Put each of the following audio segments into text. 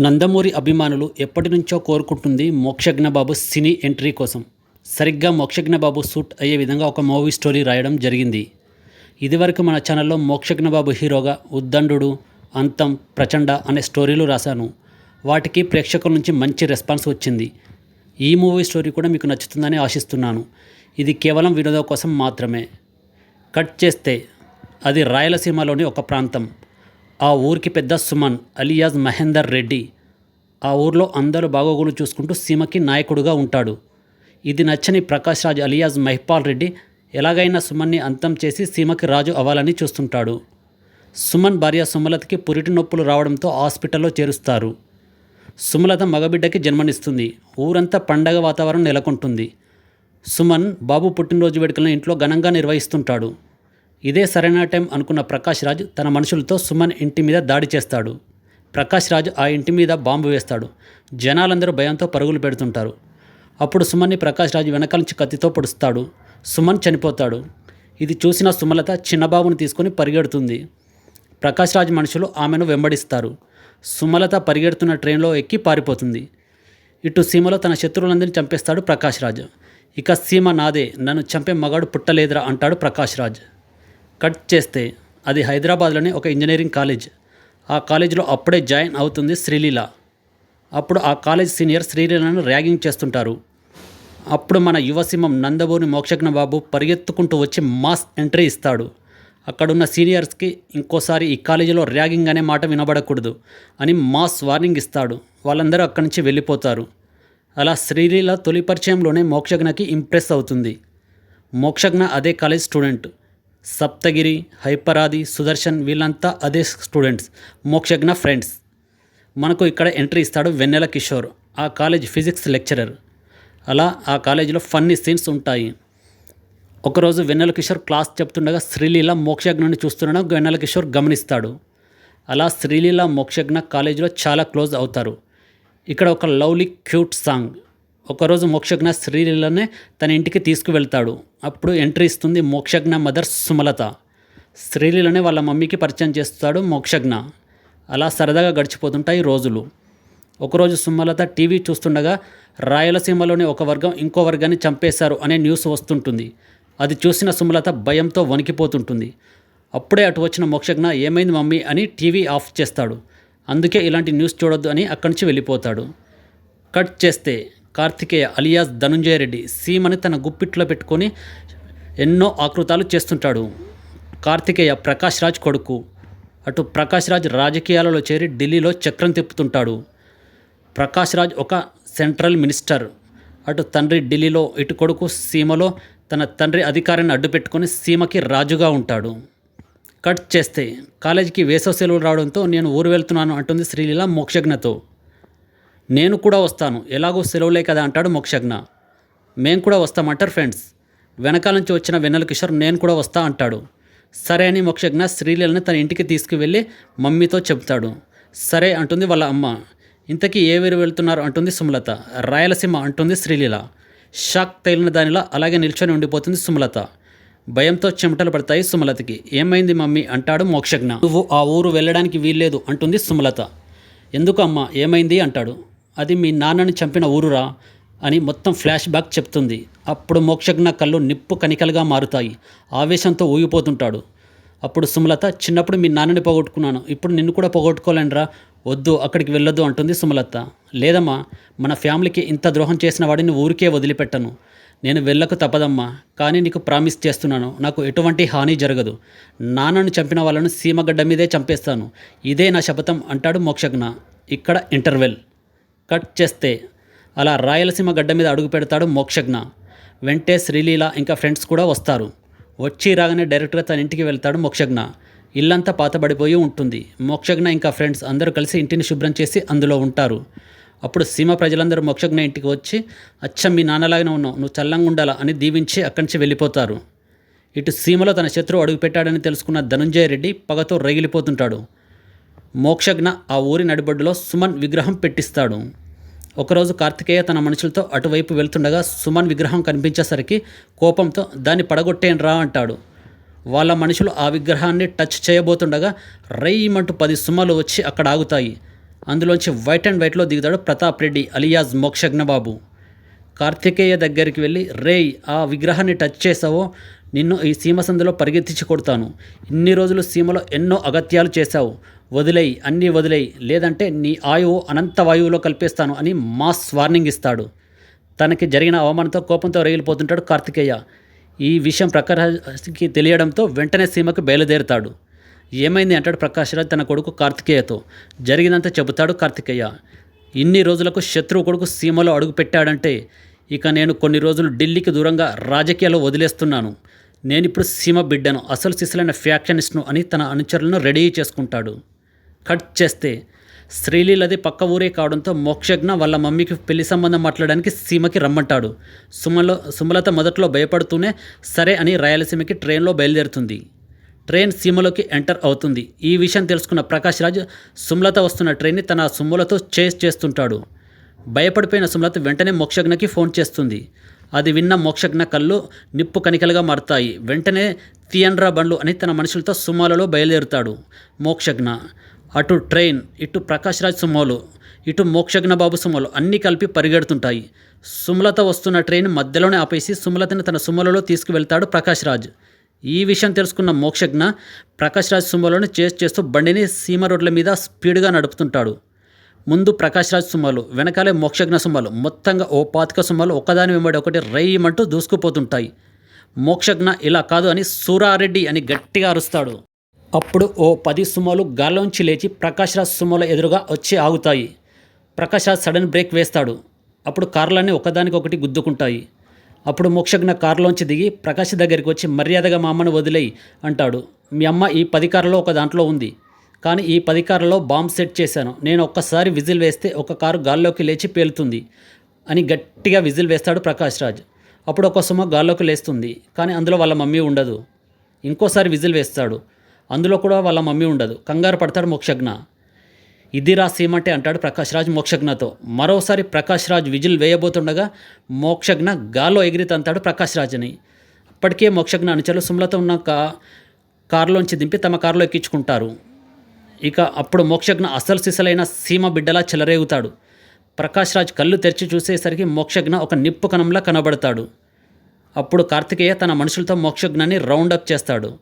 నందమూరి అభిమానులు ఎప్పటి నుంచో కోరుకుంటుంది మోక్షజ్ఞ బాబు సినీ ఎంట్రీ కోసం. సరిగ్గా మోక్షజ్ఞబాబు సూట్ అయ్యే విధంగా ఒక మూవీ స్టోరీ రాయడం జరిగింది. ఇదివరకు మన ఛానల్లో మోక్షజ్ఞబాబు హీరోగా ఉద్దండు అంతం ప్రచండ అనే స్టోరీలు రాశాను. వాటికి ప్రేక్షకుల నుంచి మంచి రెస్పాన్స్ వచ్చింది. ఈ మూవీ స్టోరీ కూడా మీకు నచ్చుతుందని ఆశిస్తున్నాను. ఇది కేవలం వినోదం కోసం మాత్రమే. కట్ చేస్తే అది రాయలసీమలోని ఒక ప్రాంతం. ఆ ఊరికి పెద్ద సుమన్ అలియాజ్ మహేందర్ రెడ్డి. ఆ ఊర్లో అందరూ బాగోగులు చూసుకుంటూ సీమకి నాయకుడుగా ఉంటాడు. ఇది నచ్చని ప్రకాష్ రాజ్ అలియాజ్ మహిపాల్ రెడ్డి ఎలాగైనా సుమన్ని అంతం చేసి సీమకి రాజు అవ్వాలని చూస్తుంటాడు. సుమన్ భార్య సుమలతకి పురిటి నొప్పులు రావడంతో హాస్పిటల్లో చేరుస్తారు. సుమలత మగబిడ్డకి జన్మనిస్తుంది. ఊరంతా పండగ వాతావరణం నెలకొంటుంది. సుమన్ బాబు పుట్టినరోజు వేడుకలను ఇంట్లో ఘనంగా నిర్వహిస్తుంటాడు. ఇదే సరైన టైం అనుకున్న ప్రకాష్ రాజ్ తన మనుషులతో సుమన్ ఇంటి మీద దాడి చేస్తాడు. ప్రకాష్ రాజ్ ఆ ఇంటి మీద బాంబు వేస్తాడు. జనాలందరూ భయంతో పరుగులు పెడుతుంటారు. అప్పుడు సుమన్ని ప్రకాష్ రాజ్ వెనకాల నుంచి కత్తితో పొడుస్తాడు. సుమన్ చనిపోతాడు. ఇది చూసిన సుమలత చిన్నబాబుని తీసుకొని పరిగెడుతుంది. ప్రకాష్ రాజ్ మనుషులు ఆమెను వెంబడిస్తారు. సుమలత పరిగెడుతున్న ట్రైన్లో ఎక్కి పారిపోతుంది. ఇటు సీమలో తన శత్రువులందరినీ చంపేస్తాడు ప్రకాష్ రాజ్. ఇక సీమ నాదే. నన్ను చంపే మగాడు పుట్టలేదురా అంటాడు ప్రకాష్ రాజ్. కట్ చేస్తే అది హైదరాబాద్లోని ఒక ఇంజనీరింగ్ కాలేజ్. ఆ కాలేజీలో అప్పుడే జాయిన్ అవుతుంది శ్రీలీల. అప్పుడు ఆ కాలేజ్ సీనియర్ శ్రీలీలను ర్యాగింగ్ చేస్తుంటారు. అప్పుడు మన యువసింహం నందబూరి మోక్షజ్ఞ బాబు పరిగెత్తుకుంటూ వచ్చి మాస్ ఎంట్రీ ఇస్తాడు. అక్కడున్న సీనియర్స్కి ఇంకోసారి ఈ కాలేజీలో ర్యాగింగ్ అనే మాట వినబడకూడదు అని మాస్ వార్నింగ్ ఇస్తాడు. వాళ్ళందరూ అక్కడి నుంచి వెళ్ళిపోతారు. అలా శ్రీలీల తొలి పరిచయంలోనే మోక్షజ్ఞకి ఇంప్రెస్ అవుతుంది. మోక్షజ్ఞ అదే కాలేజ్ స్టూడెంట్. సప్తగిరి హైపరాది సుదర్శన్ వీళ్ళంతా అదే స్టూడెంట్స్. మోక్షజ్ఞ ఫ్రెండ్స్. మనకు ఇక్కడ ఎంట్రీ ఇస్తాడు వెన్నెల కిషోర్ ఆ కాలేజ్ ఫిజిక్స్ లెక్చరర్. అలా ఆ కాలేజీలో ఫన్నీ సీన్స్ ఉంటాయి. ఒకరోజు వెన్నెల కిషోర్ క్లాస్ చెప్తుండగా శ్రీలీల మోక్షజ్ఞని చూస్తుండగా వెన్నెల కిషోర్ గమనిస్తాడు. అలా శ్రీలీల మోక్షజ్ఞ కాలేజీలో చాలా క్లోజ్ అవుతారు. ఇక్కడ ఒక లవ్లీ క్యూట్ సాంగ్. ఒకరోజు మోక్షజ్ఞ శ్రీలీలనే తన ఇంటికి తీసుకువెళ్తాడు. అప్పుడు ఎంట్రీ ఇస్తుంది మోక్షజ్ఞ మదర్ సుమలత. శ్రీలీలనే వాళ్ళ మమ్మీకి పరిచయం చేస్తాడు మోక్షజ్ఞ. అలా సరదాగా గడిచిపోతుంటాయి రోజులు. ఒకరోజు సుమలత టీవీ చూస్తుండగా రాయలసీమలోని ఒక వర్గం ఇంకో వర్గాన్ని చంపేశారు అనే న్యూస్ వస్తుంటుంది. అది చూసిన సుమలత భయంతో వణికిపోతుంటుంది. అప్పుడే అటు వచ్చిన మోక్షజ్ఞ ఏమైంది మమ్మీ? అని టీవీ ఆఫ్ చేస్తాడు. అందుకే ఇలాంటి న్యూస్ చూడొద్దు అని అక్కడి నుంచి వెళ్ళిపోతాడు. కట్ చేస్తే కార్తికేయ అలియాస్ ధనుంజయ రెడ్డి సీమని తన గుప్పిట్లో పెట్టుకొని ఎన్నో ఆకృతాలు చేస్తుంటాడు. కార్తికేయ ప్రకాష్ రాజ్ కొడుకు. అటు ప్రకాష్ రాజ్ రాజకీయాలలో చేరి ఢిల్లీలో చక్రం తిప్పుతుంటాడు. ప్రకాష్ రాజ్ ఒక సెంట్రల్ మినిస్టర్. అటు తండ్రి ఢిల్లీలో ఇటు కొడుకు సీమలో తన తండ్రి అధికారాన్ని అడ్డుపెట్టుకొని సీమకి రాజుగా ఉంటాడు. కట్ చేస్తే కాలేజీకి వేసవ సెలవులు రావడంతో నేను ఊరు వెళ్తున్నాను అంటుంది శ్రీలీల మోక్షజ్ఞతో. నేను కూడా వస్తాను. ఎలాగో సెలవులే కదా అంటాడు మోక్షజ్ఞ. మేం కూడా వస్తామంటారు ఫ్రెండ్స్. వెనకాల నుంచి వచ్చిన వెన్నెల కిషోర్ నేను కూడా వస్తా అంటాడు. సరే అని మోక్షజ్ఞ శ్రీలీలని తన ఇంటికి తీసుకువెళ్ళి మమ్మీతో చెబుతాడు. సరే అంటుంది వాళ్ళ అమ్మ. ఇంతకీ ఏ వేరు వెళ్తున్నారు? అంటుంది సుమలత. రాయలసీమ అంటుంది శ్రీలీల. షాక్ తగిలిన దానిలా అలాగే నిల్చొని ఉండిపోతుంది సుమలత. భయంతో చెమటలు పడతాయి సుమలతకి. ఏమైంది మమ్మీ? అంటాడు మోక్షజ్ఞ. నువ్వు ఆ ఊరు వెళ్ళడానికి వీల్లేదు అంటుంది సుమలత. ఎందుకు అమ్మ ఏమైంది? అంటాడు. అది మీ నాన్నని చంపిన ఊరురా అని మొత్తం ఫ్లాష్ బ్యాక్ చెప్తుంది. అప్పుడు మోక్షజ్ఞ కళ్ళు నిప్పు కనికలుగా మారుతాయి. ఆవేశంతో ఊగిపోతుంటాడు. అప్పుడు సుమలత చిన్నప్పుడు మీ నాన్నని పోగొట్టుకున్నాను. ఇప్పుడు నిన్ను కూడా పోగొట్టుకోలేనురా. వద్దు అక్కడికి వెళ్ళొద్దు అంటుంది సుమలత. లేదమ్మా మన ఫ్యామిలీకి ఇంత ద్రోహం చేసిన వాడిని ఊరికే వదిలిపెట్టను. నేను వెళ్ళకు తప్పదమ్మా కానీ నీకు ప్రామిస్ చేస్తున్నాను. నాకు ఎటువంటి హాని జరగదు. నాన్నను చంపిన వాళ్ళను సీమగడ్డ మీదే చంపేస్తాను. ఇదే నా శపథం అంటాడు మోక్షజ్ఞ. ఇక్కడ ఇంటర్వెల్. కట్ చేస్తే అలా రాయలసీమ గడ్డ మీద అడుగు పెడతాడు మోక్షజ్ఞ. వెంటే శ్రీలీల ఇంకా ఫ్రెండ్స్ కూడా వస్తారు. వచ్చి రాగానే డైరెక్ట్గా తన ఇంటికి వెళ్తాడు మోక్షజ్ఞ. ఇల్లంతా పాతబడిపోయి ఉంటుంది. మోక్షజ్ఞ ఇంకా ఫ్రెండ్స్ అందరూ కలిసి ఇంటిని శుభ్రం చేసి అందులో ఉంటారు. అప్పుడు సీమ ప్రజలందరూ మోక్షజ్ఞ ఇంటికి వచ్చి అచ్చం మీ నాన్నలాగానే ఉన్నావు. నువ్వు చల్లంగా ఉండాలా? అని దీవించి అక్కడి నుంచి వెళ్ళిపోతారు. ఇటు సీమలో తన శత్రువు అడుగుపెట్టాడని తెలుసుకున్న ధనుంజయ రెడ్డి పగతో రగిలిపోతుంటాడు. మోక్షజ్ఞ ఆ ఊరి నడిబొడ్డులో సుమన్ విగ్రహం పెట్టిస్తాడు. ఒకరోజు కార్తికేయ తన మనుషులతో అటువైపు వెళ్తుండగా సుమన్ విగ్రహం కనిపించేసరికి కోపంతో దాన్ని పడగొట్టేయండి రా అంటాడు. వాళ్ళ మనుషులు ఆ విగ్రహాన్ని టచ్ చేయబోతుండగా రైమంటూ పది సుమలు వచ్చి అక్కడ ఆగుతాయి. అందులోంచి వైట్ అండ్ వైట్లో దిగుతాడు ప్రతాప్ రెడ్డి అలియాజ్ మోక్షజ్ఞ బాబు కార్తికేయ దగ్గరికి వెళ్ళి రేయ్ ఆ విగ్రహాన్ని టచ్ చేసావో? నిన్ను ఈ సీమసందులో పరిగెత్తించి కొడతాను. ఇన్ని రోజులు సీమలో ఎన్నో అగత్యాలు చేశావు. వదిలేయి అన్నీ వదిలేయి. లేదంటే నీ ఆయువు అనంత వాయువులో కల్పిస్తాను అని మాస్ వార్నింగ్ ఇస్తాడు. తనకి జరిగిన అవమానంతో కోపంతో రగిలిపోతుంటాడు కార్తికేయ. ఈ విషయం ప్రకాష్కి తెలియడంతో వెంటనే సీమకు బయలుదేరుతాడు. ఏమైంది అంటాడు ప్రకాష్ రాజ్ తన కొడుకు కార్తికేయతో. జరిగినంత చెబుతాడు కార్తికేయ. ఇన్ని రోజులకు శత్రువు కొడుకు సీమలో అడుగు పెట్టాడంటే ఇక నేను కొన్ని రోజులు ఢిల్లీకి దూరంగా రాజకీయాలు వదిలేస్తున్నాను. నేను ఇప్పుడు సీమ బిడ్డను అసలు సిసలైన ఫ్యాక్షనిస్ట్ను అని తన అనుచరులను రెడీ చేసుకుంటాడు. కట్ చేస్తే శ్రీలీలది పక్క ఊరే కావడంతో మోక్షజ్ఞ వాళ్ళ మమ్మీకి పెళ్ళి సంబంధం మాట్లాడడానికి సీమకి రమ్మంటాడు. సుమలో సుమలత మొదట్లో భయపడుతూనే సరే అని రాయలసీమకి ట్రైన్లో బయలుదేరుతుంది. ట్రైన్ సీమలోకి ఎంటర్ అవుతుంది. ఈ విషయం తెలుసుకున్న ప్రకాష్ రాజ్ సుమలత వస్తున్న ట్రైన్ని తన సుమలతో చేస్ చేస్తుంటాడు. భయపడిపోయిన సుమలత వెంటనే మోక్షజ్ఞకి ఫోన్ చేస్తుంది. అది విన్న మోక్షజ్ఞ కళ్ళు నిప్పు కనికలుగా మారుతాయి. వెంటనే తీయండ్రా బండ్లు అని తన మనుషులతో సుమాలలో బయలుదేరుతాడు మోక్షజ్ఞ. అటు ట్రైన్ ఇటు ప్రకాష్ రాజ్ సుమోలు ఇటు మోక్షజ్ఞ బాబు సుమోలు అన్నీ కలిపి పరిగెడుతుంటాయి. సుమలత వస్తున్న ట్రైన్ మధ్యలోనే ఆపేసి సుమలతని తన సుమలలో తీసుకువెళ్తాడు ప్రకాష్ రాజ్ ఈ విషయం తెలుసుకున్న మోక్షజ్ఞ ప్రకాష్ రాజ్ సుమోలను చేస్ చేస్తూ బండిని సీమ రోడ్ల మీద స్పీడ్గా నడుపుతుంటాడు. ముందు ప్రకాష్ రాజ్ సుమ్మలు వెనకాలే మోక్షజ్ఞ సుమ్మలు మొత్తంగా ఓ పాతిక సుమ్మలు ఒకదాని వెంబడి ఒకటి రైమంటూ దూసుకుపోతుంటాయి. మోక్షజ్ఞ ఇలా కాదు అని సూరారెడ్డి అని గట్టిగా అరుస్తాడు. అప్పుడు ఓ పది సుమ్మలు గాల్లోంచి లేచి ప్రకాష్ రాజ్ సుమ్మల ఎదురుగా వచ్చి ఆగుతాయి. ప్రకాష్ రాజ్ సడన్ బ్రేక్ వేస్తాడు. అప్పుడు కార్లన్నీ ఒకదానికొకటి గుద్దుకుంటాయి. అప్పుడు మోక్షజ్ఞ కారులోంచి దిగి ప్రకాష్ దగ్గరికి వచ్చి మర్యాదగా మా అమ్మను వదిలేయి అంటాడు. మీ అమ్మ ఈ పది కారులో ఒక దాంట్లో ఉంది. కానీ ఈ పది కార్లలో బాంబ్ సెట్ చేశాను. నేను ఒక్కసారి విజిల్ వేస్తే ఒక కారు గాల్లోకి లేచి పేలుతుంది అని గట్టిగా విజిల్ వేస్తాడు ప్రకాష్ రాజ్. అప్పుడు ఒక సుమ గాల్లోకి లేస్తుంది కానీ అందులో వాళ్ళ మమ్మీ ఉండదు. ఇంకోసారి విజిల్ వేస్తాడు అందులో కూడా వాళ్ళ మమ్మీ ఉండదు. కంగారు పడతాడు మోక్షజ్ఞ. ఇదిరా సీమంటే అంటాడు ప్రకాష్ రాజ్ మోక్షజ్ఞతో. మరోసారి ప్రకాష్ రాజ్ విజిల్ వేయబోతుండగా మోక్షజ్ఞ గాల్లో ఎగిరి తంతాడు ప్రకాష్ రాజ్ని. అప్పటికే మోక్షజ్ఞ అనుచరులు సుమలతో ఉన్న కా కారులోంచి దింపి తమ కారులో ఎక్కించుకుంటారు. ఇక అప్పుడు మోక్షజ్ఞ అసలు సిసలైన సీమ బిడ్డలా చెలరేగుతాడు. ప్రకాష్ రాజ్ కళ్ళు తెరిచి చూసేసరికి మోక్షజ్ఞ ఒక నిప్పు కణంలా కనబడతాడు. అప్పుడు కార్తికేయ తన మనుషులతో మోక్షజ్ఞాన్ని రౌండప్ చేస్తాడు.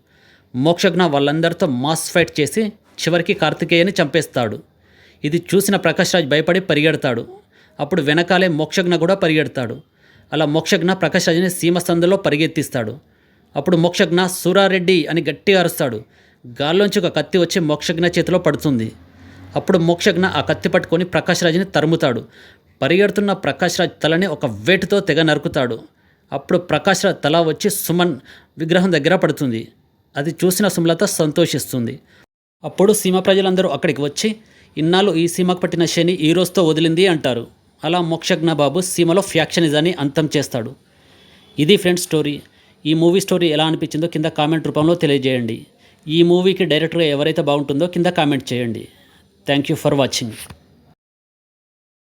మోక్షజ్ఞ వాళ్ళందరితో మాస్ ఫైట్ చేసి చివరికి కార్తికేయని చంపేస్తాడు. ఇది చూసిన ప్రకాష్ రాజ్ భయపడి పరిగెడతాడు. అప్పుడు వెనకాలే మోక్షజ్ఞ కూడా పరిగెడతాడు. అలా మోక్షజ్ఞ ప్రకాష్ రాజ్ని సీమ సందులో పరిగెత్తిస్తాడు. అప్పుడు మోక్షజ్ఞ సూరారెడ్డి అని గట్టిగా అరుస్తాడు. గాల్లోంచి ఒక కత్తి వచ్చి మోక్షజ్ఞ చేతిలో పడుతుంది. అప్పుడు మోక్షజ్ఞ ఆ కత్తి పట్టుకొని ప్రకాశ్రాజ్ని తరుముతాడు. పరిగెడుతున్న ప్రకాశ్రాజ్ తలని ఒక వేటుతో తెగ నరుకుతాడు. అప్పుడు ప్రకాష్ రాజ్ తల వచ్చి సుమన్ విగ్రహం దగ్గర పడుతుంది. అది చూసిన సుమలత సంతోషిస్తుంది. అప్పుడు సీమ ప్రజలందరూ అక్కడికి వచ్చి ఇన్నాళ్ళు ఈ సీమకు పట్టిన శని ఈ రోజుతో వదిలింది అంటారు. అలా మోక్షజ్ఞ బాబు సీమలో ఫ్యాక్షనిజాన్ని అంతం చేస్తాడు. ఇది ఫ్రెండ్స్ స్టోరీ. ఈ మూవీ స్టోరీ ఎలా అనిపించిందో కింద కామెంట్ రూపంలో తెలియజేయండి. ఈ మూవీకి డైరెక్టర్గా ఎవరైతే బాగుంటుందో కింద కామెంట్ చేయండి. Thank you for watching